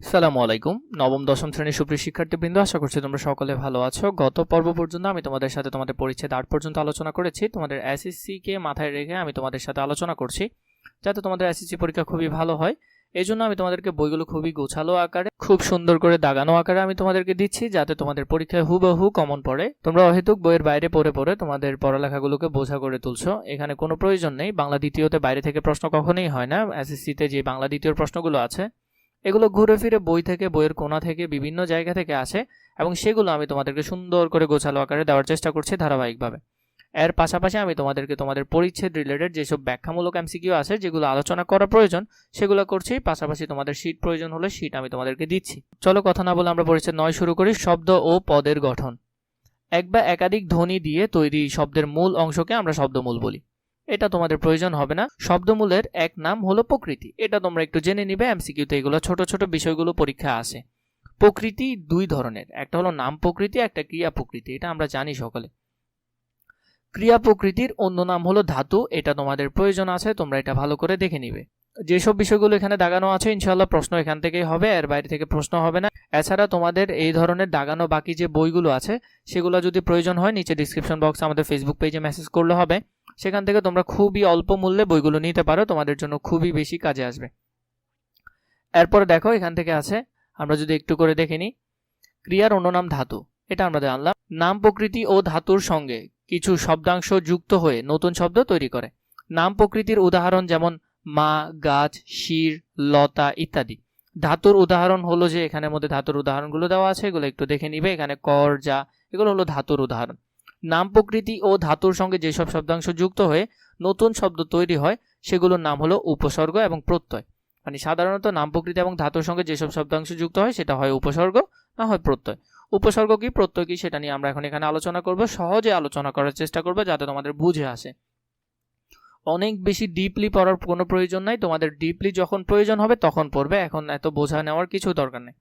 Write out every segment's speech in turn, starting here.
সালামু আলাইকুম। নবম, দশম শ্রেণির সুপ্রিয় শিক্ষার্থীবৃন্দ, আশা করছি তোমরা সকলে ভালো আছো। গত পর্ব পর্যন্ত আমি তোমাদের সাথে তোমাদের পরিচ্ছেদ আট পর্যন্ত আলোচনা করেছি। তোমাদের এসএসসি কে মাথায় রেখে আমি তোমাদের সাথে আলোচনা করছি, যাতে তোমাদের এসএসসি পরীক্ষা খুবই ভালো হয়। এই জন্য আমি তোমাদেরকে বইগুলো খুবই গোছালো আকারে, খুব সুন্দর করে দাগানো আকারে আমি তোমাদেরকে দিচ্ছি, যাতে তোমাদের পরীক্ষায় হুবহু কমন পড়ে। তোমরা অহেতুক বইয়ের বাইরে পড়ে পড়ে তোমাদের পড়ালেখাগুলোকে বোঝা করে তুলছো। এখানে কোনো প্রয়োজন নেই। বাংলা দ্বিতীয়তে বাইরে থেকে প্রশ্ন কখনোই হয় না। এসএসসিতে যে বাংলা দ্বিতীয় প্রশ্নগুলো আছে এগুলো ঘুরে ফিরে বই থেকে, বইয়ের কোণা থেকে, বিভিন্ন জায়গা থেকে আসে এবং সেগুলো আমি তোমাদেরকে সুন্দর করে গোছালো আকারে দেওয়ার চেষ্টা করছি ধারাবাহিকভাবে। এর পাশাপাশি আমি তোমাদেরকে তোমাদের পরিচ্ছেদ রিলেটেড যেসব ব্যাখ্যামূলক এমসিকিউ আছে, যেগুলো আলোচনা করা প্রয়োজন, সেগুলো করছি। পাশাপাশি তোমাদের শীট প্রয়োজন হলে শীট আমি তোমাদেরকে দিচ্ছি। চলো কথা না বলে আমরা পরিচ্ছেদ নয় শুরু করি, শব্দ ও পদের গঠন। এক বা একাধিক ধ্বনি দিয়ে তৈরি শব্দের মূল অংশকে আমরা শব্দমূল বলি। এটা তোমাদের প্রয়োজন হবে না। শব্দমূলের এক নাম হলো প্রকৃতি। এটা তোমরা একটু জেনে নিবে এমসিকিউতে এগুলো ছোট ছোট বিষয়গুলো পরীক্ষা আসে প্রকৃতি দুই ধরনের, একটা হলো নাম প্রকৃতি, একটা ক্রিয়া প্রকৃতি। এটা আমরা জানি সকলে। ক্রিয়া প্রকৃতির অন্য নাম হলো ধাতু, এটা তোমাদের প্রয়োজন আছে, তোমরা এটা ভালো করে দেখে নিবে। যেসব বিষয়গুলো এখানে দাগানো আছে ইনশাল্লাহ প্রশ্ন এখান থেকেই হবে, এর বাইরে থেকে প্রশ্ন হবে না। এছাড়া তোমাদের এই ধরনের দাগানো বাকি যে বইগুলো আছে, সেগুলো যদি প্রয়োজন হয়, নিচে ডিসক্রিপশন বক্সে আমাদের ফেসবুক পেজে মেসেজ করলে হবে। সেখান থেকে তোমরা খুবই অল্প মূল্যে বইগুলো নিতে পারো, তোমাদের জন্য খুবই বেশি কাজে আসবে। এরপরে দেখো, এখান থেকে আছে, আমরা যদি একটু করে দেখে নিই। ক্রিয়ার অন্য নাম ধাতু, এটা আমরা জানলাম। নাম প্রকৃতি ও ধাতুর সঙ্গে কিছু শব্দাংশ যুক্ত হয়ে নতুন শব্দ তৈরি করে। নাম প্রকৃতির উদাহরণ যেমন মা, গাছ, শির, লতা ইত্যাদি। ধাতুর উদাহরণ হলো যে, এখানের মধ্যে ধাতুর উদাহরণগুলো দেওয়া আছে, এগুলো একটু দেখে নিবে। এখানে কর, যা, এগুলো হলো ধাতুর উদাহরণ। নাম প্রকৃতি ও ধাতুর সঙ্গে যেসব শব্দাংশ যুক্ত হয়ে নতুন শব্দ তৈরি হয়, সেগুলোর নাম হলো উপসর্গ এবং প্রত্যয়। মানে সাধারণত নাম প্রকৃতি এবং ধাতুর সঙ্গে যেসব শব্দাংশ যুক্ত হয়, সেটা হয় উপসর্গ না হয় প্রত্যয়। উপসর্গ কি, প্রত্যয় কি, সেটা নিয়ে আমরা এখন এখানে আলোচনা করব। সহজে আলোচনা করার চেষ্টা করব যাতে তোমাদের বুঝে আসে। অনেক বেশি ডিপলি পড়ার কোনো প্রয়োজন নাই। তোমাদের ডিপলি যখন প্রয়োজন হবে, তখন পড়বে। এখন এত বোঝা নেওয়ার কিছু দরকার নেই।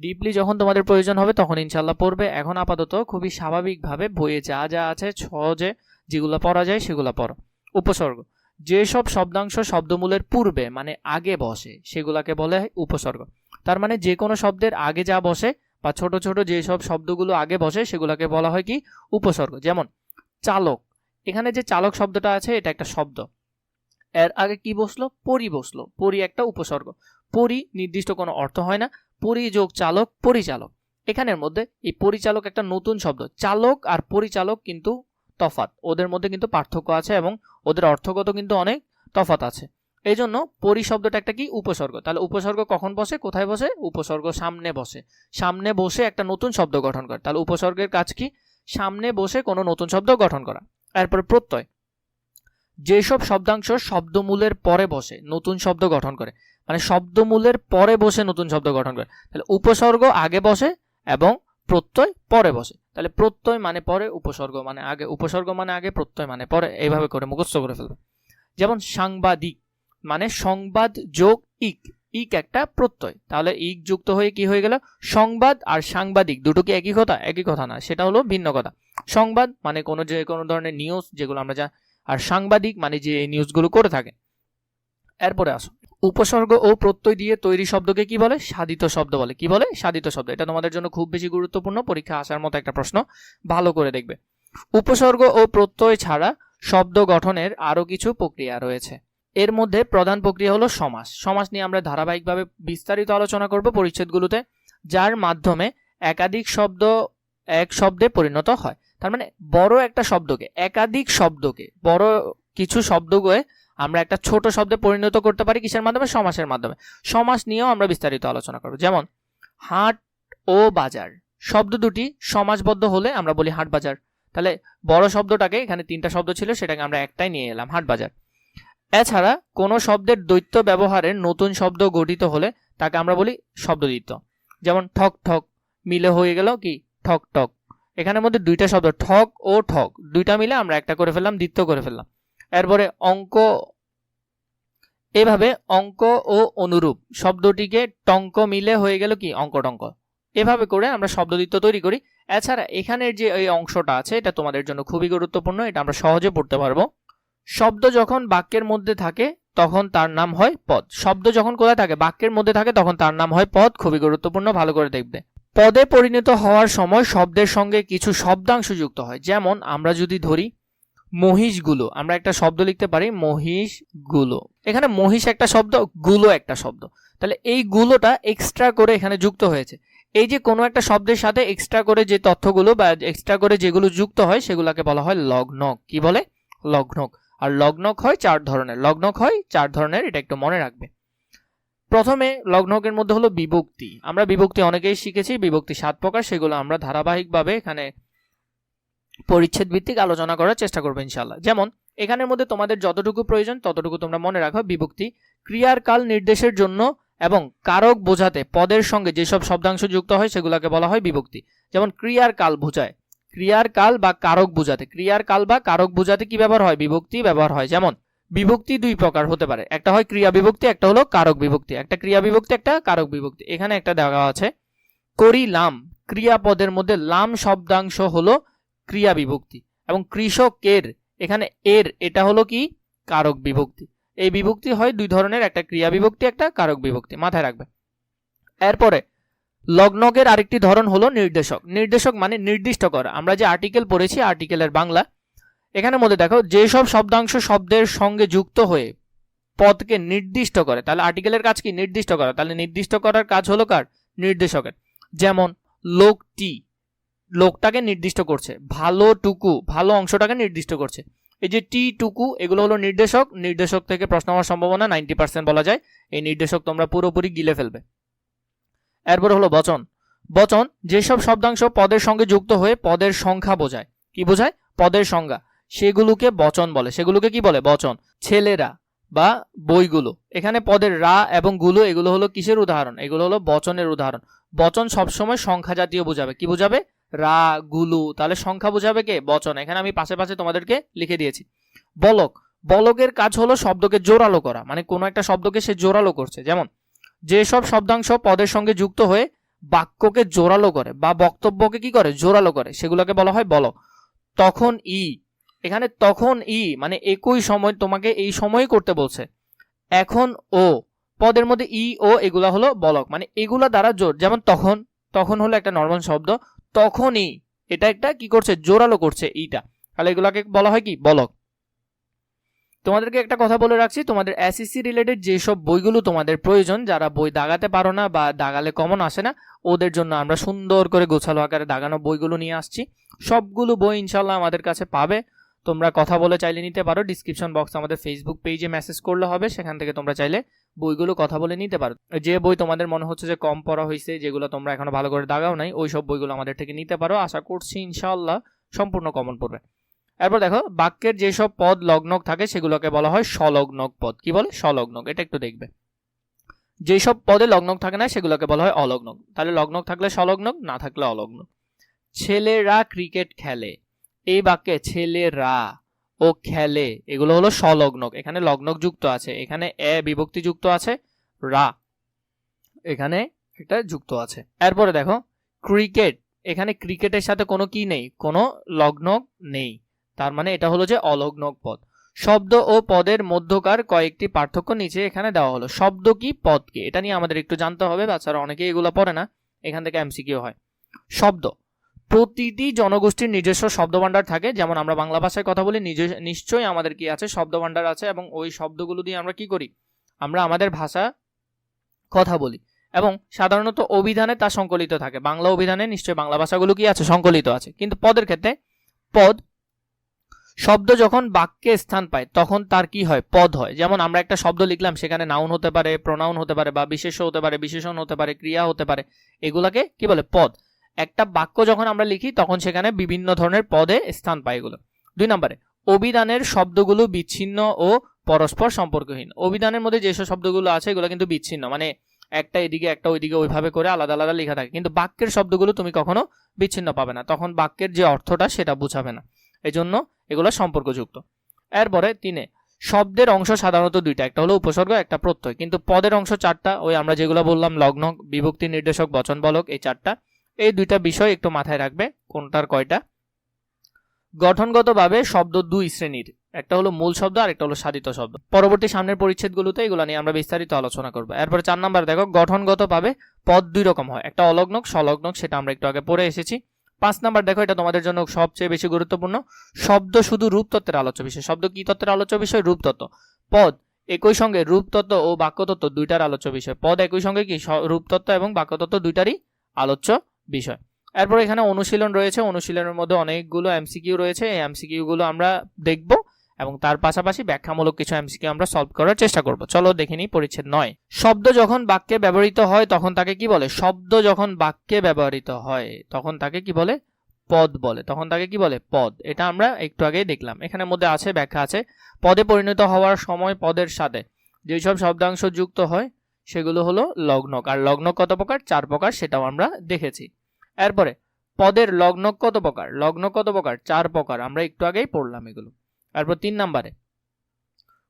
ডিপলি যখন তোমাদের প্রয়োজন হবে, তখন ইনশাল্লাহ পড়বে। এখন আপাতত খুবই স্বাভাবিকভাবে বইয়ে যা যা আছে, সহজে যেগুলো পড়া যায় সেগুলো পড়ো। উপসর্গ, যেসব শব্দাংশ শব্দমূলের পূর্বে মানে আগে বসে, সেগুলাকে বলে উপসর্গ। তার মানে যে কোনো শব্দের আগে যা বসে বা ছোট ছোট যেসব শব্দগুলো আগে বসে, সেগুলোকে বলা হয় কি? উপসর্গ। যেমন, চালক। এখানে যে চালক শব্দটা আছে, এটা একটা শব্দ। এর আগে কি বসল? পরি বসল। পরি একটা উপসর্গ। পরি নির্দিষ্ট কোনো অর্থ হয় না। পরিযোগ চালক, পরিচালক। এখানের মধ্যে এই পরিচালক একটা নতুন শব্দ। চালক আর পরিচালক কিন্তু তফাত ওদের মধ্যে কিন্তু পার্থক্য আছে এবং ওদের অর্থগত কিন্তু অনেক তফাত আছে। এই জন্য পরিশব্দটা একটা কি? উপসর্গ। তাহলে উপসর্গ কখন বসে? কোথায় বসে? উপসর্গ সামনে বসে। সামনে বসে একটা নতুন শব্দ গঠন করে। তাহলে উপসর্গের কাজ কি? সামনে বসে কোনো নতুন শব্দ গঠন করা। এরপর প্রত্যয়। যেসব শব্দাংশ শব্দমূলের পরে বসে, নতুন শব্দ গঠন করে মানে শব্দমূলের পরে বসে নতুন শব্দ গঠন করে। তাহলে উপসর্গ আগে বসে এবং প্রত্যয় পরে বসে। তাহলে প্রত্যয় মানে পরে, উপসর্গ মানে আগে, উপসর্গ মানে আগে, প্রত্যয় মানে পরে, এইভাবে করে মুখস্থ করে ফেলবে। যেমন সাংবাদিক মানে সংবাদ যোগ ইক। ইক একটা প্রত্যয়। তাহলে ইক যুক্ত হয়ে কি হয়ে গেল? সংবাদ আর সাংবাদিক দুটো কি একই কথা? একই কথা না সেটা হলো ভিন্ন কথা। সংবাদ মানে কোনো যে কোনো ধরনের নিউজ যেগুলো আমরা যা, আর সাংবাদিক মানে যে নিউজগুলো করে থাকে। এরপরে আসো। উপসর্গ ও প্রত্যয় দিয়ে তৈরি শব্দকে কি বলে? সাধিত শব্দ বলে। কি বলে? সাধিত শব্দ। এটা তোমাদের জন্য খুব বেশি গুরুত্বপূর্ণ, পরীক্ষা আসার মতো একটা প্রশ্ন। ভালো করে দেখবে। উপসর্গ ও প্রত্যয় ছাড়া শব্দ গঠনের আরও কিছু প্রক্রিয়া রয়েছে। এর মধ্যে প্রধান প্রক্রিয়া হলো সমাস। সমাস নিয়ে আমরা ধারাবাহিকভাবে বিস্তারিত আলোচনা করব পরিচ্ছেদগুলোতে, যার মাধ্যমে একাধিক শব্দ এক শব্দে পরিণত হয়। তার মানে বড় একটা শব্দকে, একাধিক শব্দকে, বড় কিছু শব্দকে আমরা একটা ছোট শব্দে পরিণত করতে পারি কিসের মাধ্যমে? সমাসের মাধ্যমে। সমাস নিয়েও আমরা বিস্তারিত আলোচনা করব। যেমন, হাট ও বাজার। শব্দ দুটি সমাজবদ্ধ হলে আমরা বলি হাট বাজার। তাহলে বড় শব্দটাকে এখানে তিনটা শব্দ ছিল, সেটাকে আমরা একটাই নিয়ে এলাম, হাট বাজার। এছাড়া কোনো শব্দের দ্বৈত ব্যবহারের নতুন শব্দ গঠিত হলে তাকে আমরা বলি শব্দ শব্দদ্বিত্ব যেমন, ঠক ঠক, মিলে হয়ে গেল কি? ঠক ঠক। এখানের মধ্যে দুইটা শব্দ, ঠক ও ঠক। দুইটা মিলে আমরা একটা করে ফেললাম দ্বিত্ব করে ফেললাম। এরপরে অঙ্ক, এভাবে অঙ্ক ও অনুরূপ শব্দটিকে টঙ্ক মিলে হয়ে গেল কি? অঙ্ক টঙ্ক। এভাবে করে আমরা শব্দদ্বিত্ব তৈরি করি। এছাড়া এখানের যে এই অংশটা আছে, এটা তোমাদের জন্য খুবই গুরুত্বপূর্ণ, এটা আমরা সহজে পড়তে পারব। শব্দ যখন বাক্যের মধ্যে থাকে, তখন তার নাম হয় পদ। শব্দ যখন কোথায় থাকে, বাক্যের মধ্যে থাকে, তখন তার নাম হয় পদ। খুবই গুরুত্বপূর্ণ, ভালো করে দেখবে। পদে পরিণত হওয়ার সময় শব্দের সঙ্গে কিছু শব্দাংশ যুক্ত হয়। যেমন আমরা যদি ধরি মহিষগুলো। আমরা একটা শব্দ লিখতে পারি, মহিষগুলো। এখানে মহিষ একটা শব্দ, গুলো একটা শব্দ। তাহলে এই গুলোটা এক্সট্রা করে এখানে যুক্ত হয়েছে। এই যে কোনো একটা শব্দের সাথে এক্সট্রা করে যে তথ্যগুলো বা এক্সট্রা করে যেগুলো যুক্ত হয়, সেগুলোকে বলা হয় লগ্নক। কি বলে? লগ্নক। আর লগ্নক হয় চার ধরনের। লগ্নক হয় চার ধরনের, এটা একটু মনে রাখবে। প্রথমে লগ্নকের মধ্যে হলো বিভক্তি। আমরা বিভক্তি অনেকেই শিখেছি, বিভক্তি সাত প্রকার, সেগুলো আমরা ধারাবাহিকভাবে এখানে পরিচ্ছেদ ভিত্তিক আলোচনা করার চেষ্টা করব ইনশাল্লাহ যেমন, এখানের মধ্যে তোমাদের যতটুকু প্রয়োজন, ততটুকু তোমরা মনে রাখো বিভক্তি। ক্রিয়ার কাল নির্দেশের জন্য এবং কারক বোঝাতে পদের সঙ্গে যেসব শব্দাংশ যুক্ত হয় সেগুলোকে বলা হয় বিভক্তি। যেমন ক্রিয়ার কাল বোঝায়। ক্রিয়ার কাল বা কারক বোঝাতে। ক্রিয়ার কাল বা কারক বোঝাতে কি ব্যবহার হয়? বিভক্তি ব্যবহার হয়। যেমন, বিভক্তি দুই প্রকার হতে পারে। একটা হয় ক্রিয়া বিভক্তি, একটা হলো কারক বিভক্তি। একটা ক্রিয়া বিভক্তি, একটা কারক বিভক্তি। এখানে একটা দেওয়া আছে, করিলাম। ক্রিয়াপদের মধ্যে লাম শব্দাংশ হলো ক্রিয়া বিভক্তি। এবং কৃষকের, এখানে এর, এটা হলো কি? কারক বিভক্তি। এই বিভক্তি হয় দুই ধরনের, একটা ক্রিয়া বিভক্তি, একটা কারক বিভক্তি। মাথায় রাখবে এরপরে, লগ্নকের আরেকটি ধরন হলো নির্দেশক। নির্দেশক মানে নির্দিষ্ট করা। আমরা যে আর্টিকেল পড়েছি আর্টিকেলের বাংলা এখানের মধ্যে দেখো, যেসব শব্দাংশ শব্দের সঙ্গে যুক্ত হয়ে পদকে নির্দিষ্ট করে, তাহলে আর্টিকেলের কাজ কি? নির্দিষ্ট করা। তাহলে নির্দিষ্ট করার কাজ হলো কার? নির্দেশকের। যেমন, লোকটি লোকটাকে নির্দিষ্ট করছে। ভালো টুকু, ভালো অংশটাকে নির্দিষ্ট করছে। এই যে টি টুকু, এগুলো হলো নির্দেশক। নির্দেশক থেকে প্রশ্ন হওয়ার সম্ভাবনা নাইনটি পার্সেন্ট বলা যায়। এই নির্দেশক তোমরা পুরোপুরি গিলে ফেলবে। এরপর হলো বচন। বচন, যেসব শব্দাংশ পদের সঙ্গে যুক্ত হয়ে পদের সংখ্যা বোঝায়। কি বোঝায়? পদের সংজ্ঞা। সেগুলোকে বচন বলে। সেগুলোকে কি বলে? বচন। ছেলেরা বা বইগুলো। এখানে পদের রা এবংগুলো, এগুলো হলো কিসের উদাহরণ? এগুলো হলো বচনের উদাহরণ। বচন সবসময় সংখ্যা জাতীয় বোঝাবে। কি বোঝাবে? রা, গুলু, তাহলে সংখ্যা বোঝাবে কে? বচন। এখানে আমি পাশে পাশে তোমাদেরকে লিখে দিয়েছি। বলক। বলকের কাজ হলো শব্দকে জোরালো করা মানে কোনো একটা শব্দকে সে জোরালো করছে। যেমন যেসব শব্দাংশ পদের সঙ্গে যুক্ত হয়ে বাক্যকে জোরালো করে বা বক্তব্যকে কি করে? জোরালো করে। সেগুলোকে বলা হয় বলক। তখন ই। এখানে তখন ই মানে একই সময় তোমাকে এই সময় করতে বলছে। এখন ও। পদের মধ্যে ই, ও, এগুলা হলো বলক। মানে এগুলা দ্বারা জোর। যেমন তখন তখন হলো একটা নর্মাল শব্দ। তখনই এটা একটা কি করছে? জোরালো করছে ইটা তাহলে এগুলাকে বলা হয় কি? বলক। তোমাদেরকে একটা কথা বলে রাখছি, তোমাদের এসএসসি রিলেটেড যেসব বইগুলো তোমাদের প্রয়োজন, যারা বই দাগাতে পারো না বা দাগালে কমন আসে না, ওদের জন্য আমরা সুন্দর করে গোছালো আকারে দাগানো বইগুলো নিয়ে আসছি। সবগুলো বই ইনশাল্লাহ আমাদের কাছে পাবে। তোমরা কথা বলে চাইলে নিতে পারো। ডিসক্রিপশন বক্স আমাদের ফেসবুক পেজে মেসেজ করলে হবে। সেখান থেকে তোমরা চাইলে বইগুলো কথা বলে নিতে পারো। যে বই তোমাদের মনে হচ্ছে যে কম পড়া হয়েছে যেগুলো তোমরা এখনও ভালো করে দাগাও নাই ওই সব বইগুলো আমাদের থেকে নিতে পারো। আশা করছি ইনশাল্লাহ সম্পূর্ণ কমন পড়বে। এরপর দেখো, বাক্যের যেসব পদ লগ্নক থাকে, সেগুলোকে বলা হয় সলগ্নক পদ। কি বলে? সলগ্নক এটা একটু দেখবে। যেসব পদে লগ্নক থাকে না, সেগুলোকে বলা হয় অলগ্নক। তাহলে লগ্নক থাকলে সলগ্নক না থাকলে অলগ্নক। ছেলেরা ক্রিকেট খেলে। এই বাক্যে ছেলেরা ও খেলে। এগুলো হলো সলগ্নক এখানে লগ্নক যুক্ত আছে। এখানে এ বিভক্তি যুক্ত আছে, রা। এখানে এটা যুক্ত আছে। এরপরে দেখো, ক্রিকেট। এখানে ক্রিকেটের সাথে কোনো কি নেই? কোনো লগ্নক নেই। তার মানে এটা হলো যে অলগ্নক পদ। শব্দ ও পদের মধ্যকার কয়েকটি পার্থক্য নিচে এখানে দেওয়া হলো। শব্দ কি পদ কি এটা নিয়ে আমাদের একটু জানতে হবে। বাচ্চারা অনেকেই এগুলো পড়ে না। এখান থেকে এমসিকিউ হয়। শব্দ। প্রতিটি জনগোষ্ঠীর নিজস্ব শব্দভাণ্ডার থাকে, যেমন আমরা বাংলা ভাষায় কথা বলি, নিজে, নিশ্চয়ই আমাদের কি আছে? শব্দভাণ্ডার আছে এবং ওই শব্দগুলো দিয়ে আমরা কি করি? আমরা আমাদের ভাষা কথা বলি এবং সাধারণত অভিধানে তা সংকলিত থাকে। বাংলা অভিধানে নিশ্চয়ই বাংলা ভাষাগুলো কি আছে? সংকলিত আছে। কিন্তু পদের ক্ষেত্রে পদ, শব্দ যখন বাক্যে স্থান পায়, তখন তার কি হয়? পদ হয়। যেমন আমরা একটা শব্দ লিখলাম, সেখানে নাউন হতে পারে, প্রনাউন হতে পারে বা বিশেষ্য হতে পারে, বিশেষণ হতে পারে, ক্রিয়া হতে পারে, এগুলাকে কি বলে? পদ। একটা বাক্য যখন আমরা লিখি, তখন সেখানে বিভিন্ন ধরনের পদে স্থান পায় এগুলো। দুই নম্বরে, অভিধানের শব্দগুলো বিচ্ছিন্ন ও পরস্পর সম্পর্কহীন। অভিধানের মধ্যে যেসব শব্দগুলো আছে, এগুলো কিন্তু বিচ্ছিন্ন। মানে একটা এদিকে, একটা ওইদিকে ওইভাবে করে আলাদা আলাদা লেখা থাকে। কিন্তু বাক্যের শব্দগুলো তুমি কখনো বিচ্ছিন্ন পাবে না। তখন বাক্যের যে অর্থটা, সেটা বুঝাবে না। এই জন্য এগুলো সম্পর্কযুক্ত। এরপরে তিনে, শব্দের অংশ সাধারণত দুইটা। একটা হলো উপসর্গ, একটা প্রত্যয়। কিন্তু পদের অংশ চারটা। ওই আমরা যেগুলো বললাম, লগ্ন, বিভক্তি, নির্দেশক বচন বলক এই চারটা এই দুইটা বিষয় একটু মাথায় রাখবে, কোনটার কয়টা? গঠনগতভাবে শব্দ দুই শ্রেণির, একটা হলো মূল শব্দ আর একটা হলো সাধিত শব্দ। পরবর্তী সামনের পরিচ্ছেদগুলোতে এগুলো নিয়ে আমরা বিস্তারিত আলোচনা করব। এরপরে চার নাম্বার, দেখো, গঠনগতভাবে পদ দুই রকম হয়, একটা অলগ্নক সলগ্নক সেটা আমরা একটু আগে পড়ে এসেছি। পাঁচ নাম্বার, দেখো, এটা তোমাদের জন্য সবচেয়ে বেশি গুরুত্বপূর্ণ। শব্দ শুধু রূপতত্ত্বের আলোচ্য বিষয়, শব্দ কি তত্ত্বের আলোচ্য বিষয়? রূপতত্ত্ব পদ, একই সঙ্গে রূপতত্ত্ব ও বাক্যতত্ত্ব দুইটার আলোচ্য বিষয়। পদ একই সঙ্গে কি? রূপতত্ত্ব এবং বাক্যতত্ত্ব দুইটারই আলোচ্য বিষয়। এরপর এখানে অনুশীলন রয়েছে, অনুশীলনের মধ্যে অনেকগুলো এমসিকিউ রয়েছে। এই এমসিকিউ গুলো আমরা দেখব এবং তার পাশাপাশি ব্যাখ্যামূলক কিছু এমসিকিউ আমরা সলভ করার চেষ্টা করব। চলো দেখে নিই পরিচ্ছেদ নয়। শব্দ যখন বাক্যে ব্যবহৃত হয়, তখন তাকে কি বলে? শব্দ যখন বাক্যে ব্যবহৃত হয়, তখন তাকে কি বলে? পদ বলে। তখন তাকে কি বলে? পদ। এটা আমরা একটু আগেই দেখলাম। এখানের মধ্যে আছে, ব্যাখ্যা আছে। পদে পরিণত হওয়ার সময় পদের সাথে যেসব শব্দাংশ যুক্ত হয় সেগুলো হলো লগ্নক। আর লগ্নক কত প্রকার? চার প্রকার, সেটাও আমরা দেখেছি। এরপরে, পদের লগ্নক কত প্রকার? লগ্ন কত প্রকার? চার প্রকার, আমরা একটু আগেই পড়লাম এগুলো। তারপর তিন নাম্বারে,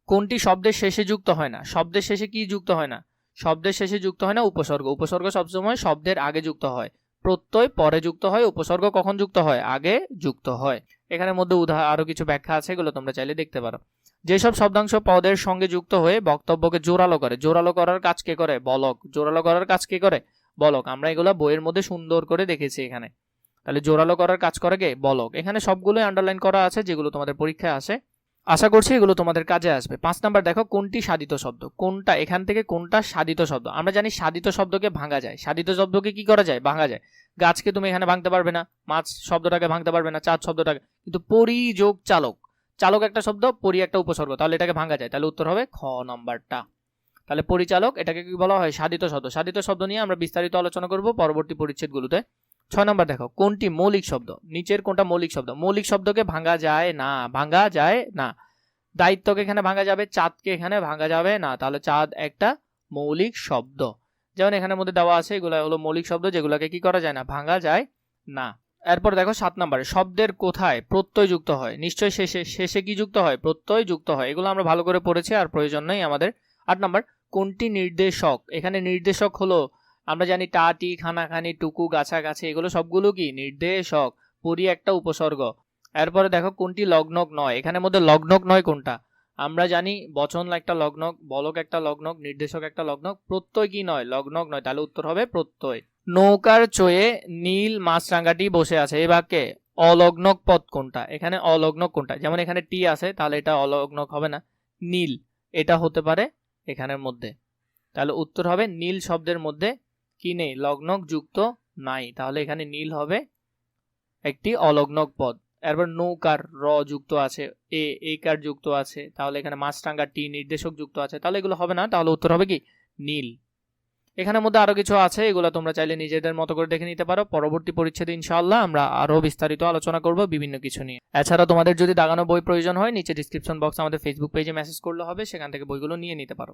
কোনটি শব্দের শেষে যুক্ত হয় না? শব্দের শেষে কি যুক্ত হয় না? শব্দের শেষে যুক্ত হয় না উপসর্গ। উপসর্গ সবসময় শব্দের আগে যুক্ত হয়। প্রত্যয় পরে যুক্ত হয়, উপসর্গ কখন যুক্ত হয়? আগে যুক্ত হয়। এখানের মধ্যে উদাহরণ আরও কিছু ব্যাখ্যা আছে, এগুলো তোমরা চাইলে দেখতে পারো। যেসব শব্দাংশ পদের সঙ্গে যুক্ত হয়ে বক্তব্যকে জোরালো করে, জোরালো করার কাজ কে করে? বলক। জোরালো করার কাজ কে করে? বলক। আমরা এগুলো বইয়ের মধ্যে সুন্দর করে দেখেছি এখানে। তাহলে জোরালো করার কাজ করে কে? বলক। এখানে সবগুলোই আন্ডারলাইন করা আছে, যেগুলো তোমাদের পরীক্ষায় আসে। আশা করছি এগুলো তোমাদের কাজে আসবে। পাঁচ নাম্বার দেখো, কোনটি সাধিত শব্দ? কোনটা এখান থেকে, কোনটা সাধিত শব্দ? আমরা জানি সাধিত শব্দকে ভাঙা যায়। সাধিত শব্দকে কি করা যায়? ভাঙা যায়। গাছকে তুমি এখানে ভাঙতে পারবে না, মাছ শব্দটাকে ভাঙতে পারবে না, চাঁদ শব্দটাকে। কিন্তু পরিযোগ চালক। চালক একটা শব্দ, পরি একটা উপসর্গ। তাহলে এটাকে ভাঙা যায়। তাহলে উত্তর হবে খ নাম্বারটা। তাহলে পরিচালক, এটাকে কি বলা হয়? সাধিত শব্দ। সাধিত শব্দ নিয়ে আমরা বিস্তারিত আলোচনা করব পরবর্তী পরিচ্ছেদগুলোতে। ছয় নম্বর দেখো, কোনটি মৌলিক শব্দ? নিচের কোনটা মৌলিক শব্দ? মৌলিক শব্দকে ভাঙা যায় না, ভাঙা যায় না। দায়িত্বকে এখানে ভাঙা যাবে, চাঁদকে এখানে ভাঙা যাবে না। তাহলে চাঁদ একটা মৌলিক শব্দ। যেমন এখানের মধ্যে দেওয়া আছে, এগুলো হলো মৌলিক শব্দ, যেগুলোকে কি করা যায় না, ভাঙা যায় না। এরপর দেখো সাত নম্বরে, শব্দের কোথায় প্রত্যয় যুক্ত হয়? নিশ্চয়ই শেষে শেষে কি যুক্ত হয়? প্রত্যয় যুক্ত হয়। এগুলো আমরা ভালো করে পড়েছি, আর প্রয়োজন নেই আমাদের। আট নম্বর, কোনটি নির্দেশক? এখানে নির্দেশক হলো আমরা জানি টা টি খানাখানি, টুকু, গাছাগাছি, এগুলো সবগুলো কি? নির্দেশক, পরি একটা উপসর্গ। এরপরে দেখো কোনটি লগ্নক নয়। এখানের মধ্যে লগ্নক নয় কোনটা? আমরা জানি বচন একটা লগ্নক, বলক একটা লগ্নক, নির্দেশক একটা লগ্নক, প্রত্যয় কি নয়? লগ্নক নয়। তাহলে উত্তর হবে প্রত্যয়। নৌকার চয়ে নীল মাছরাঙ্গাটি বসে আছে। এই বাক্যে অলগ্নক পদ কোনটা? এখানে অলগ্নক কোনটা? যেমন এখানে টি আছে, তাহলে এটা অলগ্নক হবে না। নীল, এটা হতে পারে এখানের মধ্যে। তাহলে উত্তর হবে নীল শব্দের মধ্যে কি নেই? লগ্নক যুক্ত নাই। তাহলে এখানে নীল হবে একটি অলগ্নক পদ। এরপর নৌকার র যুক্ত আছে, এ এ কার যুক্ত আছে, তাহলে এখানে মাছরাঙ্গা টি নির্দেশক যুক্ত আছে। তাহলে এগুলো হবে না? তাহলে উত্তর হবে কি? নীল। এখানের মধ্যে আরও কিছু আছে, এগুলো তোমরা চাইলে নিজেদের মতো করে দেখে নিতে পারো। পরবর্তী পরিচ্ছেদে ইনশাআল্লাহ আমরা আরও বিস্তারিত আলোচনা করব বিভিন্ন কিছু নিয়ে। এছাড়া তোমাদের যদি দাগানো বই প্রয়োজন হয়, নিচে ডিসক্রিপশন বক্স আমাদের ফেসবুক পেজে মেসেজ করলে হবে, সেখান থেকে বইগুলো নিয়ে নিতে পারো।